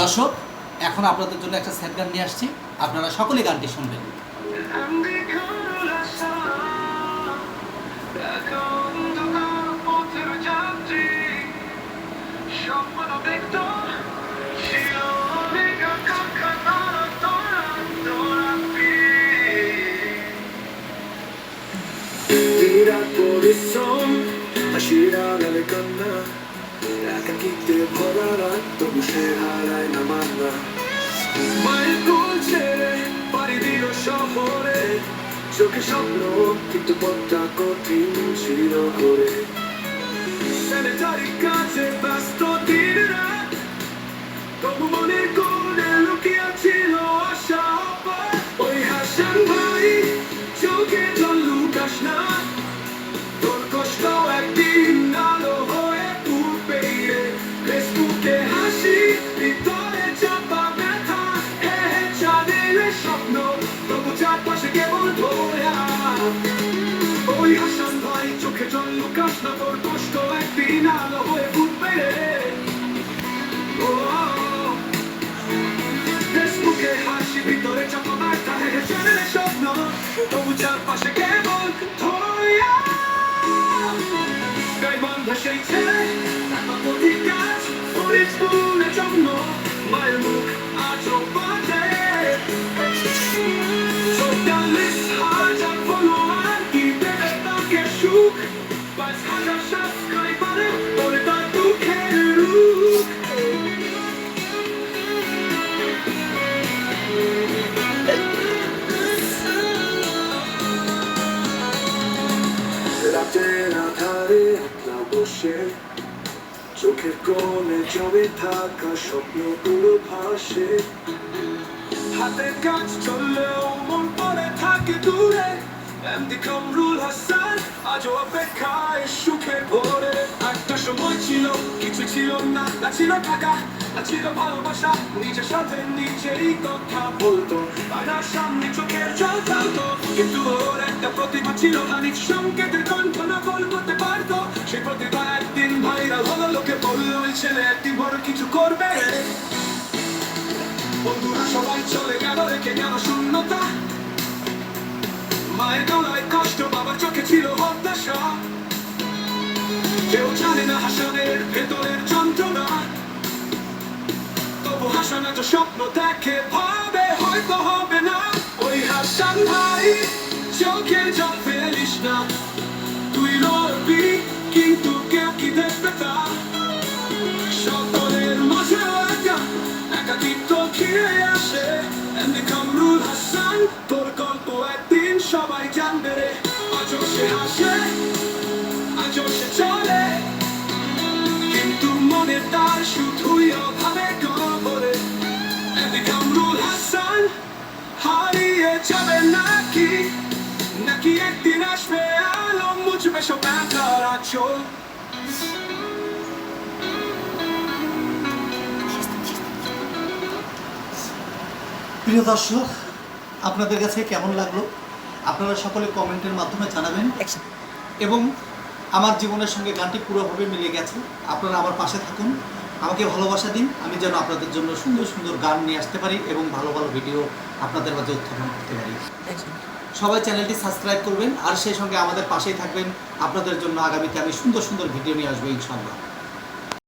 দর্শক, এখন আপনাদের জন্য একটা স্যাড গান নিয়ে আসছি। আপনারা সকলে গানটি শুনবেন। পরিশ্রম হাসিরা নালে কান্না একাকিত্বে ভরা রাত তবু সে হারায় না মান্না মায়ের কোল ছেড়ে পাড়ি দিল কিন্তু পথটা দিন রাত তবু মনের কোণে লুকিয়ে ওই হাসান ভাই চোখে জল লুকাস না লুকাস না তোর কষ্ট একদিন আলো হয়ে উঠবে রে। ফেসবুকে হাসি ভিতরে চাপা ব্যথা হে হে চাঁদের স্বপ্ন। তবু চারপাশে কেবল ধোয়া। গায়ে বাঁধা সেই ছেলে তারপর প্রতি কাজ ফুলে জন্য মায়ের মুখ আজও বাজে। চৌতাল্লিশ হাজার follower, রাতের আধারে একলা বসে, চোখের কোণে জমে থাকা স্বপ্নগুলো ভাসে। হাতের কাজ চললেও মন পড়ে থাকে দূরে এমনি কামরুল হাসান, আজও অপেক্ষায় সুখের ভোরে। একটা সময় ছিল, কিছু ছিল না না ছিল টাকা, না ছিল ভালোবাসা, নিজের সাথে নিজেই কথা বলতো। আয়নার সামনে চোখের জল কিন্তু ওর একটা প্রতিভা ছিল না সংকেতের কল্পনা বল করতে পারতো। সেই প্রতিভা একদিন ভাইরাল হলো, লোকে বলল ওই ছেলে একদিন বড় কিছু করবে। বন্ধুরা সবাই চলে গেল, রেখে গেল শূন্যতা। মায়ের গলায় কষ্ট, বাবার চোখে ছিল হতাশা। কেউ জানে না হাসানের ভেতরের যন্ত্রণা। তবু হাসান এত স্বপ্ন দেখে ভাবে চোখে জল ফেলিস না তুই লড়বি কিন্তু কেউ কি দেখবে তা সকলের মাঝে একা একাকিত্ব ঘিরে আসে এমনি কামরুল হাসান তোর গল্প একদিন সবাই জানবে রে আজও সে হাসে আজও সে চলে কিন্তু মনে তার শুধুই অভাবে গবরে এমনি কামরুল হাসান হারিয়ে যাবে নাকি নাকি একদিন আসবে? আলো মুছবে সব ব্যথার আচল প্রিয় দর্শক আপনাদের কাছে কেমন লাগল? আপনারা সকলে কমেন্টের মাধ্যমে জানাবেন। এবং আমার জীবনের সঙ্গে গানটি পুরোভাবে মিলে গেছে। আপনারা আমার পাশে থাকুন। আমাকে ভালোবাসা দিন। আমি যেন আপনাদের জন্য সুন্দর সুন্দর গান নিয়ে আসতে পারি এবং ভালো ভালো ভিডিও আপনাদের মাঝে উত্থাপন করতে পারি। সবাই চ্যানেলটি সাবস্ক্রাইব করবেন আর সেই সঙ্গে আমাদের পাশেই থাকবেন। আপনাদের জন্য আগামীতে আমি সুন্দর সুন্দর ভিডিও নিয়ে আসব ইনশাল্লাহ